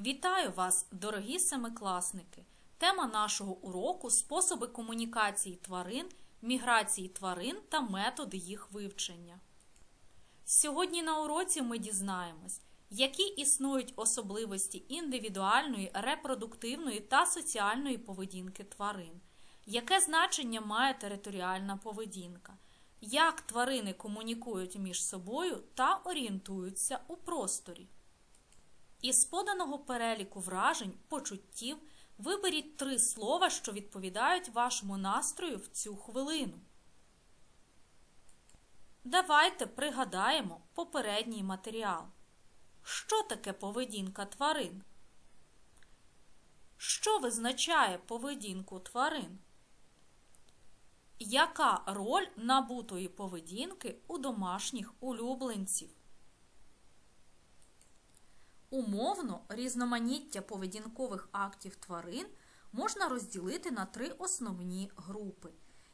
Вітаю вас, дорогі семикласники! Тема нашого уроку способи комунікації тварин, міграції тварин та методи їх вивчення. Сьогодні на уроці ми дізнаємось, які існують особливості індивідуальної, репродуктивної та соціальної поведінки тварин, яке значення має територіальна поведінка, як тварини комунікують між собою та орієнтуються у просторі. Із поданого переліку вражень, почуттів виберіть три слова, що відповідають вашому настрою в цю хвилину. Давайте пригадаємо попередній матеріал. Що таке поведінка тварин? Що визначає поведінку тварин? Яка роль набутої поведінки у домашніх улюбленців? Умовно, різноманіття поведінкових актів тварин можна розділити на три основні групи: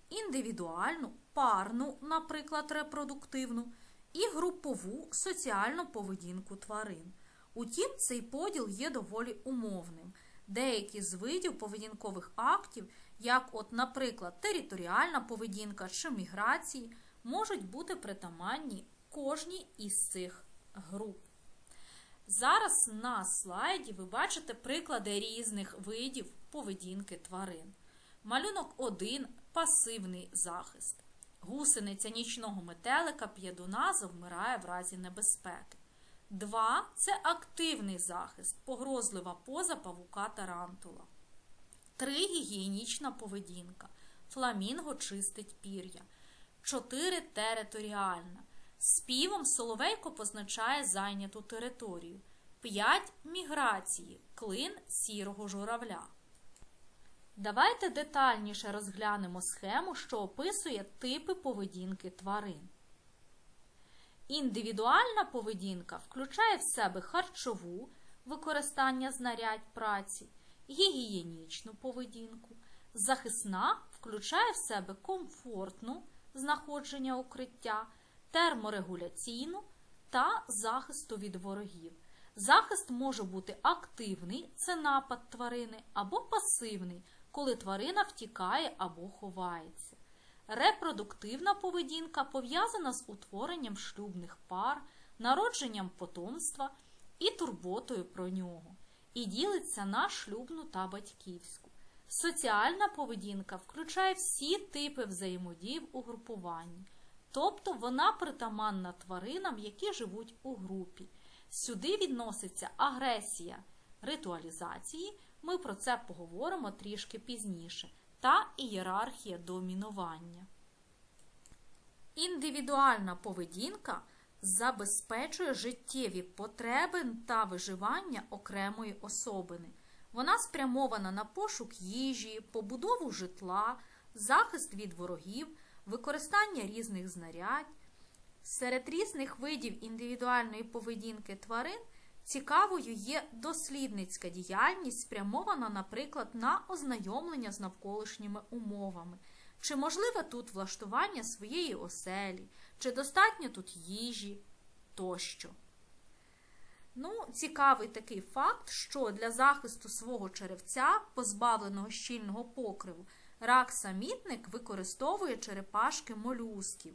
індивідуальну, парну, наприклад, репродуктивну, і групову соціальну поведінку тварин. Утім, цей поділ є доволі умовним. Деякі з видів поведінкових актів, як, от, наприклад, територіальна поведінка чи міграції, можуть бути притаманні кожній із цих груп. Зараз на слайді ви бачите приклади різних видів поведінки тварин. Малюнок 1 пасивний захист. Гусениця нічного метелика п'єдуна завмирає в разі небезпеки. 2 це активний захист, погрозлива поза павука тарантула. 3 гігієнічна поведінка. Фламінго чистить пір'я. 4 територіальна. Співом соловейко позначає зайняту територію. 5 міграції. Клин сірого журавля. Давайте детальніше розглянемо схему, що описує типи поведінки тварин. Індивідуальна поведінка включає в себе харчову використання знарядь праці, гігієнічну поведінку. Захисна включає в себе комфортну знаходження укриття терморегуляційну та захисту від ворогів. Захист може бути активний це напад тварини, або пасивний, коли тварина втікає або ховається. Репродуктивна поведінка пов'язана з утворенням шлюбних пар, народженням потомства і турботою про нього, і ділиться на шлюбну та батьківську. Соціальна поведінка включає всі типи взаємодій у групуванні тобто вона притаманна тваринам, які живуть у групі. Сюди відноситься агресія ритуалізації, ми про це поговоримо трішки пізніше, та ієрархія домінування. Індивідуальна поведінка забезпечує життєві потреби та виживання окремої особини. Вона спрямована на пошук їжі, побудову житла, захист від ворогів використання різних знарядь. Серед різних видів індивідуальної поведінки тварин цікавою є дослідницька діяльність, спрямована, наприклад, на ознайомлення з навколишніми умовами. Чи можливе тут влаштування своєї оселі, чи достатньо тут їжі тощо. Ну, Цікавий такий факт, що для захисту свого черевця, позбавленого щільного покриву, Рак-самітник використовує черепашки молюсків.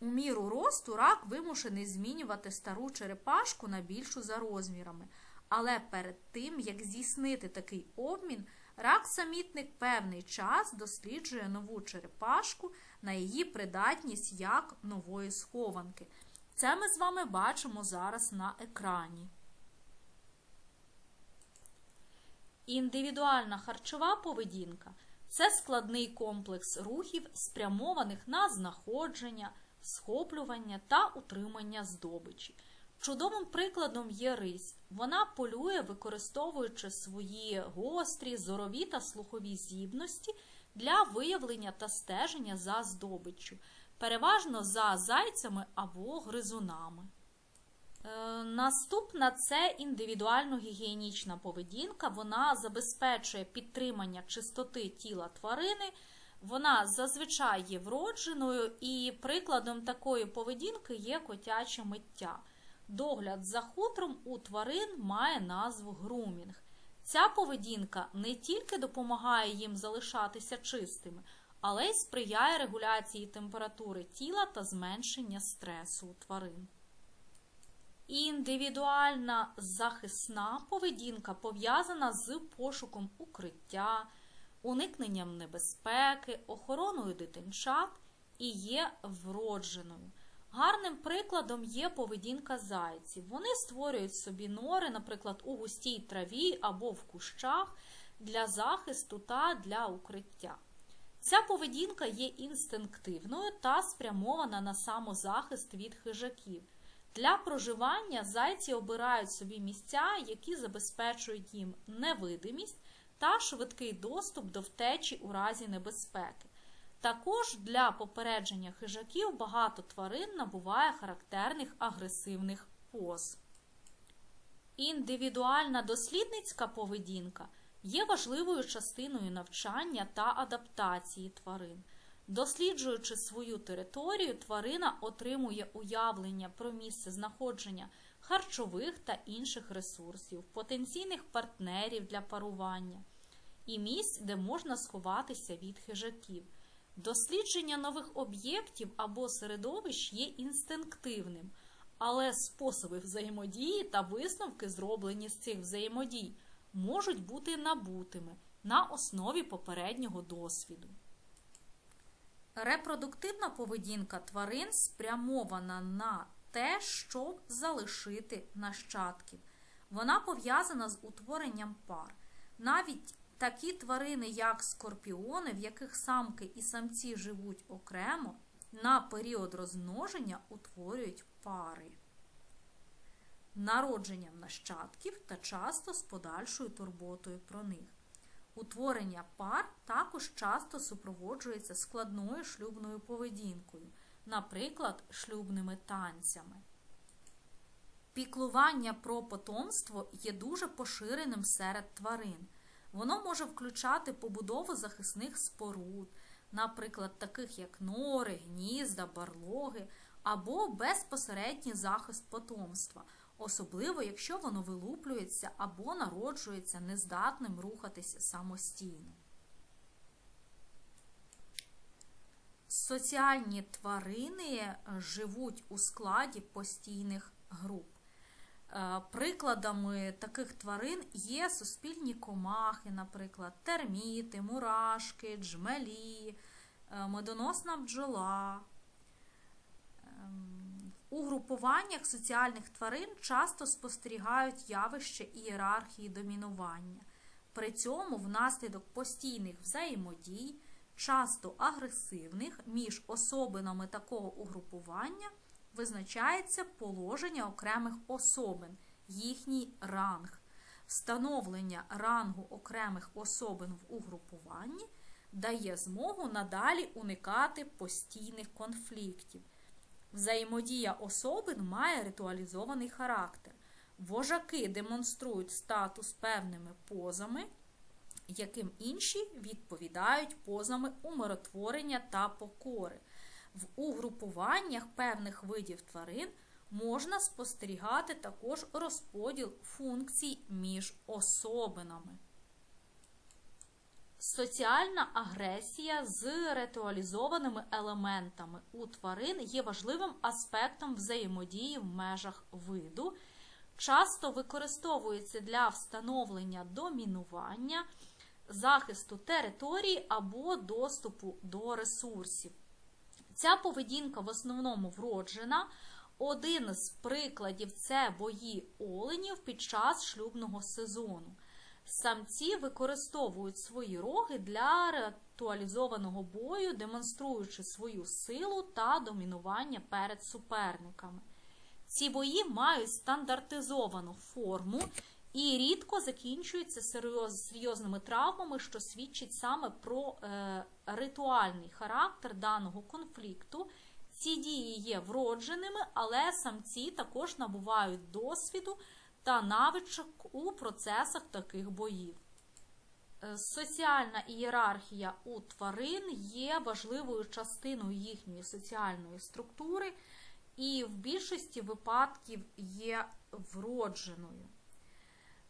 У міру росту рак вимушений змінювати стару черепашку на більшу за розмірами. Але перед тим, як здійснити такий обмін, рак-самітник певний час досліджує нову черепашку на її придатність як нової схованки. Це ми з вами бачимо зараз на екрані. Індивідуальна харчова поведінка це складний комплекс рухів, спрямованих на знаходження, схоплювання та утримання здобичі. Чудовим прикладом є рись. Вона полює, використовуючи свої гострі, зорові та слухові здібності для виявлення та стеження за здобиччю, переважно за зайцями або гризунами. Е, наступна це індивідуально-гігієнічна поведінка. Вона забезпечує підтримання чистоти тіла тварини. Вона зазвичай є вродженою, і прикладом такої поведінки є котяче миття. Догляд за хутром у тварин має назву грумінг. Ця поведінка не тільки допомагає їм залишатися чистими, але й сприяє регуляції температури тіла та зменшення стресу у тварин. Індивідуальна захисна поведінка пов'язана з пошуком укриття, уникненням небезпеки, охороною дитинчат і є вродженою. Гарним прикладом є поведінка зайців. Вони створюють собі нори, наприклад, у густій траві або в кущах для захисту та для укриття. Ця поведінка є інстинктивною та спрямована на самозахист від хижаків. Для проживання зайці обирають собі місця, які забезпечують їм невидимість та швидкий доступ до втечі у разі небезпеки. Також для попередження хижаків багато тварин набуває характерних агресивних поз. Індивідуальна дослідницька поведінка є важливою частиною навчання та адаптації тварин. Досліджуючи свою територію, тварина отримує уявлення про місце знаходження харчових та інших ресурсів, потенційних партнерів для парування і місць, де можна сховатися від хижаків. Дослідження нових об'єктів або середовищ є інстинктивним, але способи взаємодії та висновки, зроблені з цих взаємодій, можуть бути набутими на основі попереднього досвіду. Репродуктивна поведінка тварин спрямована на те, щоб залишити нащадків. Вона пов'язана з утворенням пар. Навіть такі тварини, як скорпіони, в яких самки і самці живуть окремо, на період розмноження утворюють пари. Народженням нащадків та часто з подальшою турботою про них. Утворення пар також часто супроводжується складною шлюбною поведінкою, наприклад, шлюбними танцями. Піклування про потомство є дуже поширеним серед тварин. Воно може включати побудову захисних споруд, наприклад, таких як нори, гнізда, барлоги, або безпосередній захист потомства, особливо якщо воно вилуплюється або народжується нездатним рухатися самостійно. Соціальні тварини живуть у складі постійних груп. Е, Прикладами таких тварин є суспільні комахи, наприклад, терміти, мурашки, джмелі, е, медоносна бджола. У групуваннях соціальних тварин часто спостерігають явище ієрархії домінування. При цьому внаслідок постійних взаємодій, часто агресивних між особинами такого угрупування визначається положення окремих особин, їхній ранг. Встановлення рангу окремих особин в угрупуванні дає змогу надалі уникати постійних конфліктів. Взаємодія особин має ритуалізований характер. Вожаки демонструють статус певними позами, яким інші відповідають позами умиротворення та покори. В угрупуваннях певних видів тварин можна спостерігати також розподіл функцій між особинами. Соціальна агресія з ритуалізованими елементами у тварин є важливим аспектом взаємодії в межах виду, часто використовується для встановлення домінування, захисту території або доступу до ресурсів. Ця поведінка в основному вроджена. Один з прикладів це бої оленів під час шлюбного сезону. Самці використовують свої роги для ритуалізованого бою, демонструючи свою силу та домінування перед суперниками. Ці бої мають стандартизовану форму і рідко закінчуються серйозними травмами, що свідчить саме про е, ритуальний характер даного конфлікту. Ці дії є вродженими, але самці також набувають досвіду та навичок у процесах таких боїв. Е, Соціальна ієрархія у тварин є важливою частиною їхньої соціальної структури, і в більшості випадків є вродженою.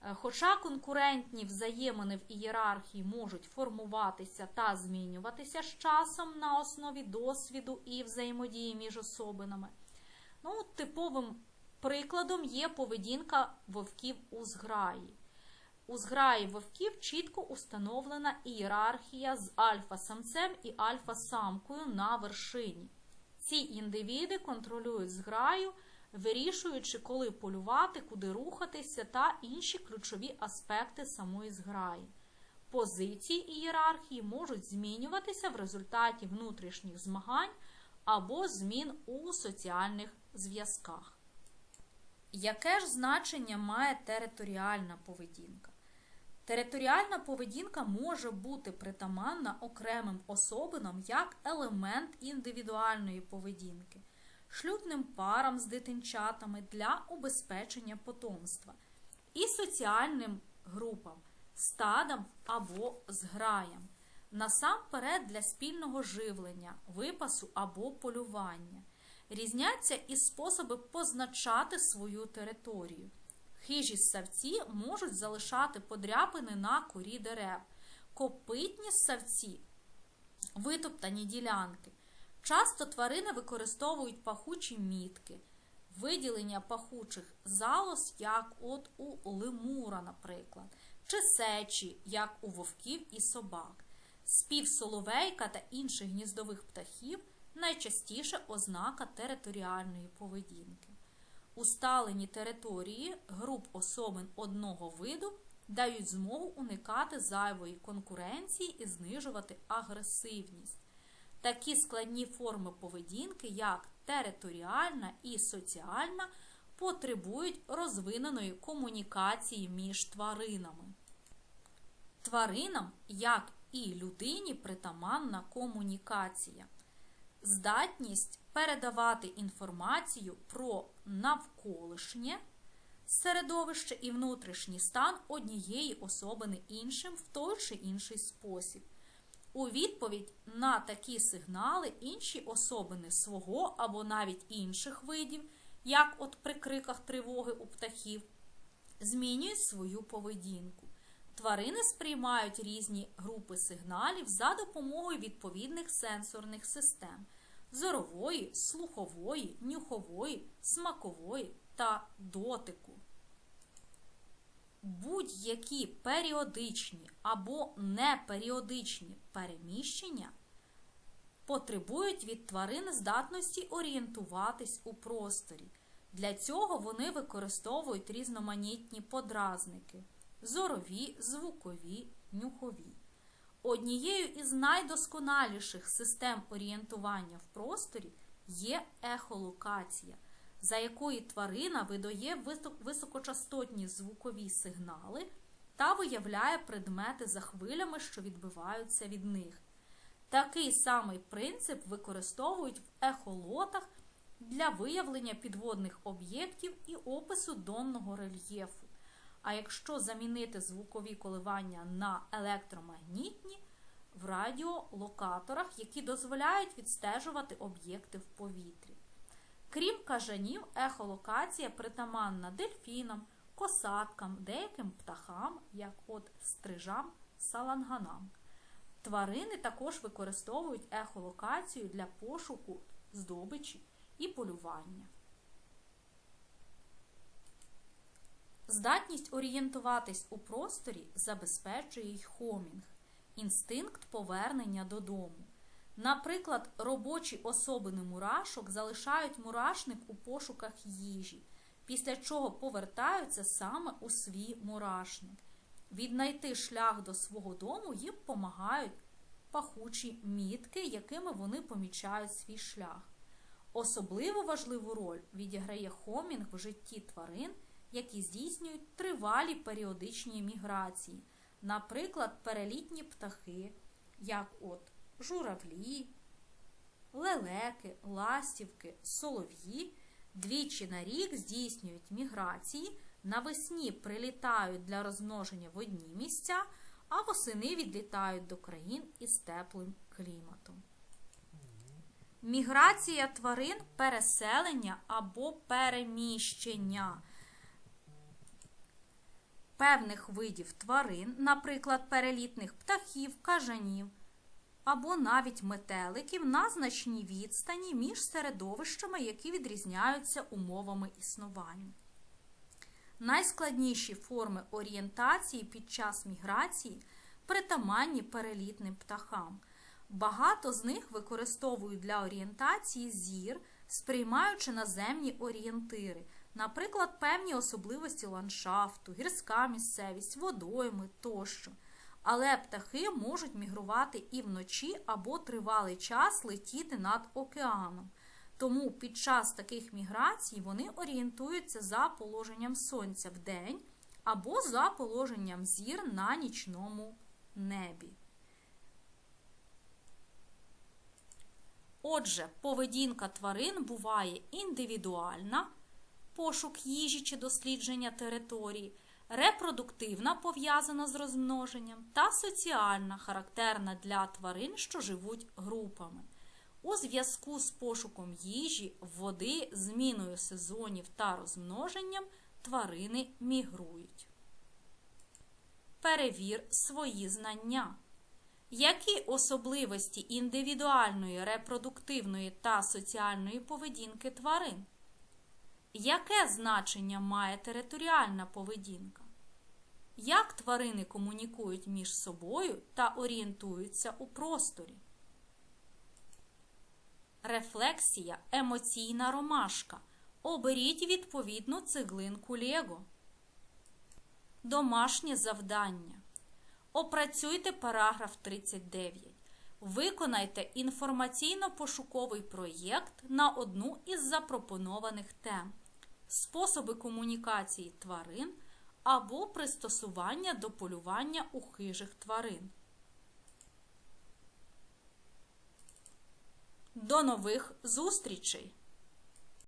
Е, Хоча конкурентні взаємини в ієрархії можуть формуватися та змінюватися з часом на основі досвіду і взаємодії між особинами, ну, типовим прикладом є поведінка вовків у зграї. У зграї вовків чітко установлена ієрархія з альфа-самцем і альфа-самкою на вершині. Ці індивіди контролюють зграю, вирішуючи, коли полювати, куди рухатися та інші ключові аспекти самої зграї. Позиції ієрархії можуть змінюватися в результаті внутрішніх змагань або змін у соціальних зв'язках. Яке ж значення має територіальна поведінка? Територіальна поведінка може бути притаманна окремим особинам як елемент індивідуальної поведінки, шлюбним парам з дитинчатами для убезпечення потомства і соціальним групам, стадам або зграям, насамперед для спільного живлення, випасу або полювання. Різняться і способи позначати свою територію. Хижі ссавці можуть залишати подряпини на корі дерев, копитні ссавці витоптані ділянки. Часто тварини використовують пахучі мітки, виділення пахучих залоз, як от у лемура, наприклад, чи сечі, як у вовків і собак. Спів соловейка та інших гніздових птахів найчастіше ознака територіальної поведінки. Усталені території груп особин одного виду дають змогу уникати зайвої конкуренції і знижувати агресивність. Такі складні форми поведінки, як територіальна і соціальна, потребують розвиненої комунікації між тваринами. Тваринам, як і людині, притаманна комунікація здатність передавати інформацію про навколишнє середовище і внутрішній стан однієї особини іншим в той чи інший спосіб. У відповідь на такі сигнали інші особини свого або навіть інших видів, як от при криках тривоги у птахів, змінюють свою поведінку. Тварини сприймають різні групи сигналів за допомогою відповідних сенсорних систем зорової, слухової, нюхової, смакової та дотику. Будь-які періодичні або неперіодичні переміщення потребують від тварин здатності орієнтуватись у просторі. Для цього вони використовують різноманітні подразники зорові, звукові, нюхові. Однією із найдосконаліших систем орієнтування в просторі є ехолокація, за якої тварина видає високочастотні звукові сигнали та виявляє предмети за хвилями, що відбиваються від них. Такий самий принцип використовують в ехолотах для виявлення підводних об'єктів і опису донного рельєфу. А якщо замінити звукові коливання на електромагнітні в радіолокаторах, які дозволяють відстежувати об'єкти в повітрі. Крім кажанів, ехолокація притаманна дельфінам, косаткам, деяким птахам, як от стрижам, саланганам. Тварини також використовують ехолокацію для пошуку здобичі і полювання. Здатність орієнтуватись у просторі забезпечує й хомінг інстинкт повернення додому. Наприклад, робочі особини мурашок залишають мурашник у пошуках їжі, після чого повертаються саме у свій мурашник. Віднайти шлях до свого дому їм допомагають пахучі мітки, якими вони помічають свій шлях. Особливо важливу роль відіграє хомінг в житті тварин які здійснюють тривалі періодичні міграції, наприклад, перелітні птахи, як от журавлі, лелеки, ластівки, солов'ї, двічі на рік здійснюють міграції, навесні прилітають для розмноження в одні місця, а восени відлітають до країн із теплим кліматом. Міграція тварин, переселення або переміщення певних видів тварин, наприклад, перелітних птахів, кажанів або навіть метеликів на значній відстані між середовищами, які відрізняються умовами існування. Найскладніші форми орієнтації під час міграції притаманні перелітним птахам. Багато з них використовують для орієнтації зір, сприймаючи наземні орієнтири, наприклад, певні особливості ландшафту, гірська місцевість, водойми тощо. Але птахи можуть мігрувати і вночі або тривалий час летіти над океаном. Тому під час таких міграцій вони орієнтуються за положенням сонця в день або за положенням зір на нічному небі. Отже, поведінка тварин буває індивідуальна, пошук їжі чи дослідження території, репродуктивна пов'язана з розмноженням та соціальна, характерна для тварин, що живуть групами. У зв'язку з пошуком їжі, води, зміною сезонів та розмноженням тварини мігрують. Перевір свої знання. Які особливості індивідуальної, репродуктивної та соціальної поведінки тварин? Яке значення має територіальна поведінка? Як тварини комунікують між собою та орієнтуються у просторі? Рефлексія емоційна ромашка. Оберіть відповідну цеглинку Лего. Домашнє завдання. Опрацюйте параграф 39. Виконайте інформаційно-пошуковий проєкт на одну із запропонованих тем. Способи комунікації тварин або пристосування до полювання у хижих тварин. До нових зустрічей!